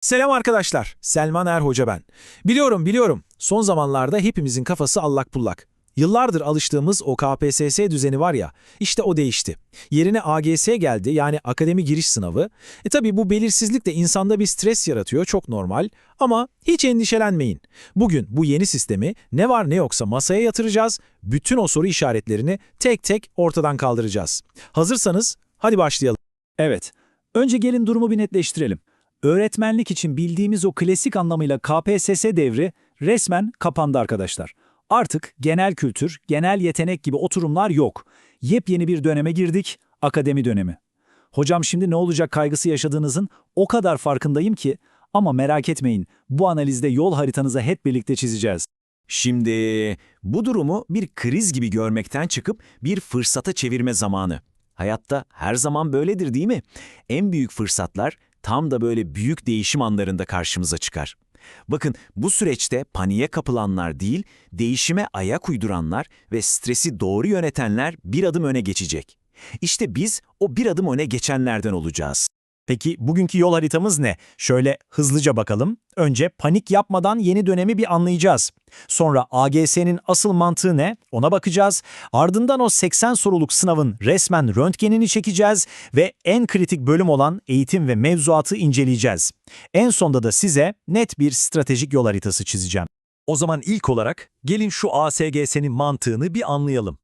Selam arkadaşlar, Selman Er Hoca ben. Biliyorum biliyorum, son zamanlarda hepimizin kafası allak bullak. Yıllardır alıştığımız o KPSS düzeni var ya, işte o değişti. Yerine AGS geldi yani akademi giriş sınavı. E tabi bu belirsizlik de insanda bir stres yaratıyor, çok normal. Ama hiç endişelenmeyin. Bugün bu yeni sistemi ne var ne yoksa masaya yatıracağız, bütün o soru işaretlerini tek tek ortadan kaldıracağız. Hazırsanız hadi başlayalım. Evet. Önce gelin durumu bir netleştirelim. Öğretmenlik için bildiğimiz o klasik anlamıyla KPSS devri resmen kapandı arkadaşlar. Artık genel kültür, genel yetenek gibi oturumlar yok. Yepyeni bir döneme girdik, akademi dönemi. Hocam şimdi ne olacak kaygısı yaşadığınızın o kadar farkındayım ki ama merak etmeyin bu analizde yol haritanızı hep birlikte çizeceğiz. Şimdi bu durumu bir kriz gibi görmekten çıkıp bir fırsata çevirme zamanı. Hayatta her zaman böyledir değil mi? En büyük fırsatlar tam da böyle büyük değişim anlarında karşımıza çıkar. Bakın bu süreçte paniğe kapılanlar değil, değişime ayak uyduranlar ve stresi doğru yönetenler bir adım öne geçecek. İşte biz o bir adım öne geçenlerden olacağız. Peki bugünkü yol haritamız ne? Şöyle hızlıca bakalım. Önce panik yapmadan yeni dönemi bir anlayacağız. Sonra AGS'nin asıl mantığı ne? Ona bakacağız. Ardından o 80 soruluk sınavın resmen röntgenini çekeceğiz ve en kritik bölüm olan eğitim ve mevzuatı inceleyeceğiz. En sonda da size net bir stratejik yol haritası çizeceğim. O zaman ilk olarak gelin şu ASGS'nin mantığını bir anlayalım.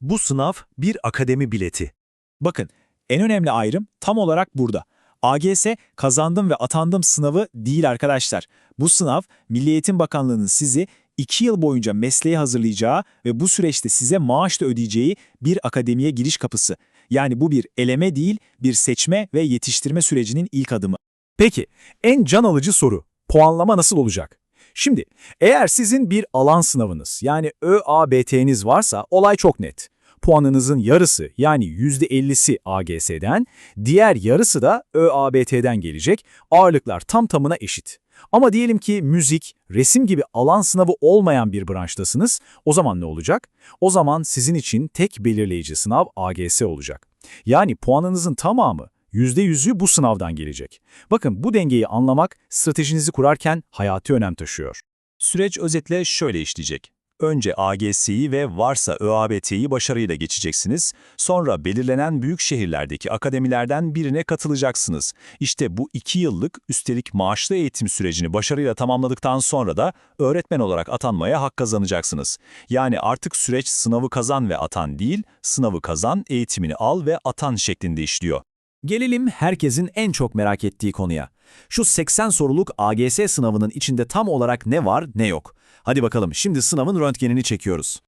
Bu sınav bir akademi bileti. Bakın, en önemli ayrım tam olarak burada. AGS kazandım ve atandım sınavı değil arkadaşlar. Bu sınav Milli Eğitim Bakanlığı'nın sizi 2 yıl boyunca mesleğe hazırlayacağı ve bu süreçte size maaş da ödeyeceği bir akademiye giriş kapısı. Yani bu bir eleme değil, bir seçme ve yetiştirme sürecinin ilk adımı. Peki, en can alıcı soru. Puanlama nasıl olacak? Şimdi, eğer sizin bir alan sınavınız yani ÖABT'niz varsa olay çok net. Puanınızın yarısı yani %50'si AGS'den, diğer yarısı da ÖABT'den gelecek. Ağırlıklar tam tamına eşit. Ama diyelim ki müzik, resim gibi alan sınavı olmayan bir branştasınız. O zaman ne olacak? O zaman sizin için tek belirleyici sınav AGS olacak. Yani puanınızın tamamı %100'ü bu sınavdan gelecek. Bakın bu dengeyi anlamak stratejinizi kurarken hayati önem taşıyor. Süreç özetle şöyle işleyecek. Önce AGS'yi ve varsa ÖABT'yi başarıyla geçeceksiniz. Sonra belirlenen büyük şehirlerdeki akademilerden birine katılacaksınız. İşte bu iki yıllık üstelik maaşlı eğitim sürecini başarıyla tamamladıktan sonra da öğretmen olarak atanmaya hak kazanacaksınız. Yani artık süreç sınavı kazan ve atan değil, sınavı kazan, eğitimini al ve atan şeklinde işliyor. Gelelim herkesin en çok merak ettiği konuya. Şu 80 soruluk AGS sınavının içinde tam olarak ne var ne yok. Hadi bakalım şimdi sınavın röntgenini çekiyoruz.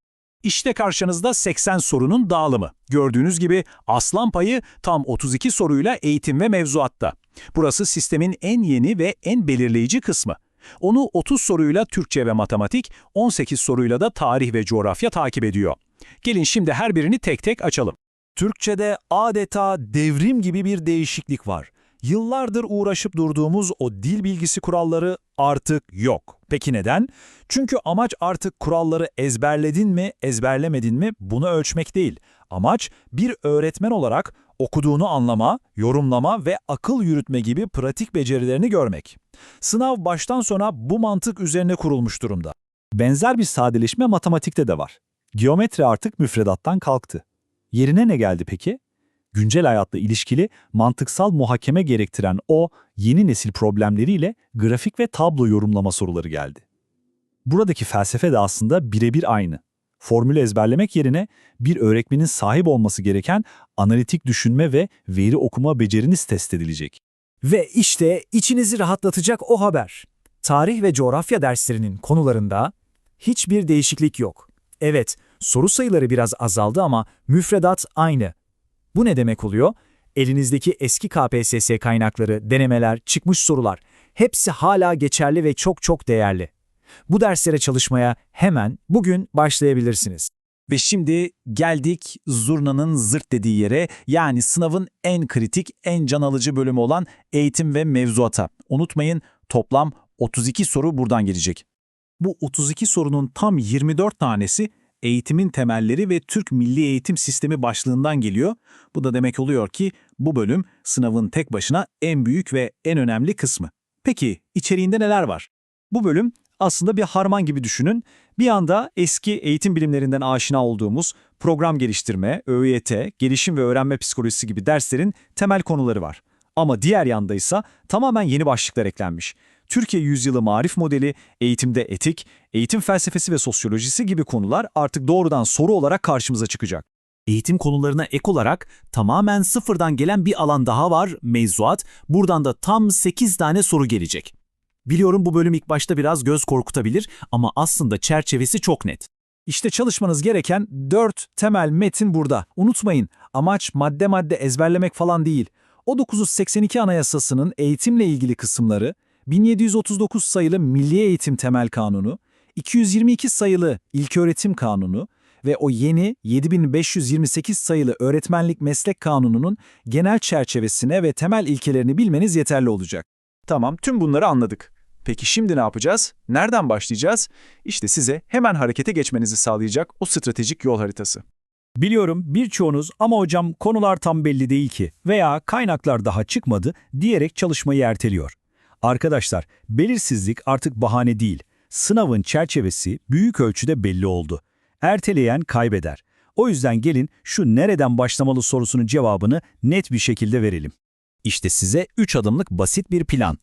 İşte karşınızda 80 sorunun dağılımı. Gördüğünüz gibi aslan payı tam 32 soruyla eğitim ve mevzuatta. Burası sistemin en yeni ve en belirleyici kısmı. Onu 30 soruyla Türkçe ve matematik, 18 soruyla da tarih ve coğrafya takip ediyor. Gelin şimdi her birini tek tek açalım. Türkçe'de adeta devrim gibi bir değişiklik var. Yıllardır uğraşıp durduğumuz o dil bilgisi kuralları artık yok. Peki neden? Çünkü amaç artık kuralları ezberledin mi, ezberlemedin mi bunu ölçmek değil. Amaç bir öğretmen olarak okuduğunu anlama, yorumlama ve akıl yürütme gibi pratik becerilerini görmek. Sınav baştan sona bu mantık üzerine kurulmuş durumda. Benzer bir sadeleşme matematikte de var. Geometri artık müfredattan kalktı. Yerine ne geldi peki? Güncel hayatla ilişkili mantıksal muhakeme gerektiren o yeni nesil problemleriyle grafik ve tablo yorumlama soruları geldi. Buradaki felsefe de aslında birebir aynı. Formülü ezberlemek yerine bir öğretmenin sahip olması gereken analitik düşünme ve veri okuma beceriniz test edilecek. Ve işte içinizi rahatlatacak o haber. Tarih ve coğrafya derslerinin konularında hiçbir değişiklik yok. Evet, soru sayıları biraz azaldı ama müfredat aynı. Bu ne demek oluyor? Elinizdeki eski KPSS kaynakları, denemeler, çıkmış sorular hepsi hala geçerli ve çok çok değerli. Bu derslere çalışmaya hemen bugün başlayabilirsiniz. Ve şimdi geldik zurnanın zırt dediği yere yani sınavın en kritik, en can alıcı bölümü olan eğitim ve mevzuata. Unutmayın toplam 32 soru buradan gelecek. Bu 32 sorunun tam 24 tanesi eğitimin temelleri ve Türk Milli Eğitim Sistemi başlığından geliyor. Bu da demek oluyor ki bu bölüm sınavın tek başına en büyük ve en önemli kısmı. Peki içeriğinde neler var? Bu bölüm aslında bir harman gibi düşünün. Bir anda eski eğitim bilimlerinden aşina olduğumuz program geliştirme, ÖYT, gelişim ve öğrenme psikolojisi gibi derslerin temel konuları var. Ama diğer yanda ise tamamen yeni başlıklar eklenmiş. Türkiye Yüzyılı Marif Modeli, eğitimde etik, eğitim felsefesi ve sosyolojisi gibi konular artık doğrudan soru olarak karşımıza çıkacak. Eğitim konularına ek olarak tamamen sıfırdan gelen bir alan daha var, mevzuat. Buradan da tam 8 tane soru gelecek. Biliyorum bu bölüm ilk başta biraz göz korkutabilir ama aslında çerçevesi çok net. İşte çalışmanız gereken 4 temel metin burada. Unutmayın, amaç madde madde ezberlemek falan değil. O 982 Anayasası'nın eğitimle ilgili kısımları, 1739 sayılı Milli Eğitim Temel Kanunu, 222 sayılı İlköğretim Kanunu ve o yeni 7528 sayılı Öğretmenlik Meslek Kanunu'nun genel çerçevesine ve temel ilkelerini bilmeniz yeterli olacak. Tamam, tüm bunları anladık. Peki şimdi ne yapacağız? Nereden başlayacağız? İşte size hemen harekete geçmenizi sağlayacak o stratejik yol haritası. Biliyorum birçoğunuz ama hocam konular tam belli değil ki veya kaynaklar daha çıkmadı diyerek çalışmayı erteliyor. Arkadaşlar belirsizlik artık bahane değil. Sınavın çerçevesi büyük ölçüde belli oldu. Erteleyen kaybeder. O yüzden gelin şu nereden başlamalı sorusunun cevabını net bir şekilde verelim. İşte size 3 adımlık basit bir plan.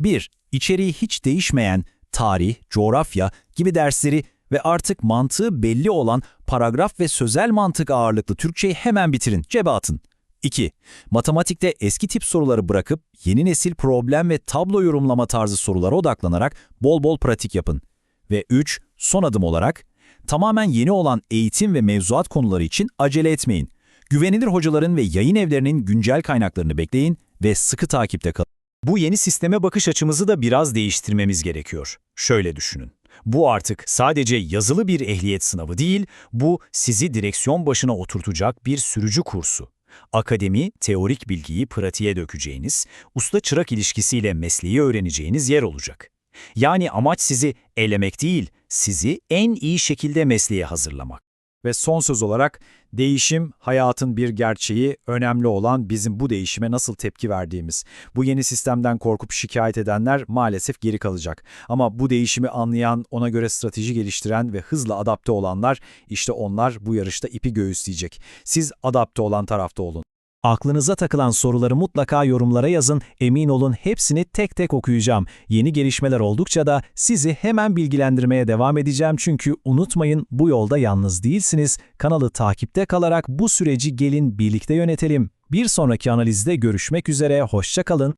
1. İçeriği hiç değişmeyen tarih, coğrafya gibi dersleri ve artık mantığı belli olan paragraf ve sözel mantık ağırlıklı Türkçeyi hemen bitirin, cebe atın. 2. Matematikte eski tip soruları bırakıp yeni nesil problem ve tablo yorumlama tarzı sorulara odaklanarak bol bol pratik yapın. Ve 3. Son adım olarak tamamen yeni olan eğitim ve mevzuat konuları için acele etmeyin. Güvenilir hocaların ve yayın evlerinin güncel kaynaklarını bekleyin ve sıkı takipte kalın. Bu yeni sisteme bakış açımızı da biraz değiştirmemiz gerekiyor. Şöyle düşünün. Bu artık sadece yazılı bir ehliyet sınavı değil, bu sizi direksiyon başına oturtacak bir sürücü kursu. Akademi, teorik bilgiyi pratiğe dökeceğiniz, usta-çırak ilişkisiyle mesleği öğreneceğiniz yer olacak. Yani amaç sizi elemek değil, sizi en iyi şekilde mesleğe hazırlamak. Ve son söz olarak değişim hayatın bir gerçeği, önemli olan bizim bu değişime nasıl tepki verdiğimiz. Bu yeni sistemden korkup şikayet edenler maalesef geri kalacak. Ama bu değişimi anlayan, ona göre strateji geliştiren ve hızla adapte olanlar, işte onlar bu yarışta ipi göğüsleyecek. Siz adapte olan tarafta olun. Aklınıza takılan soruları mutlaka yorumlara yazın. Emin olun hepsini tek tek okuyacağım. Yeni gelişmeler oldukça da sizi hemen bilgilendirmeye devam edeceğim çünkü unutmayın bu yolda yalnız değilsiniz. Kanalı takipte kalarak bu süreci gelin birlikte yönetelim. Bir sonraki analizde görüşmek üzere, hoşça kalın.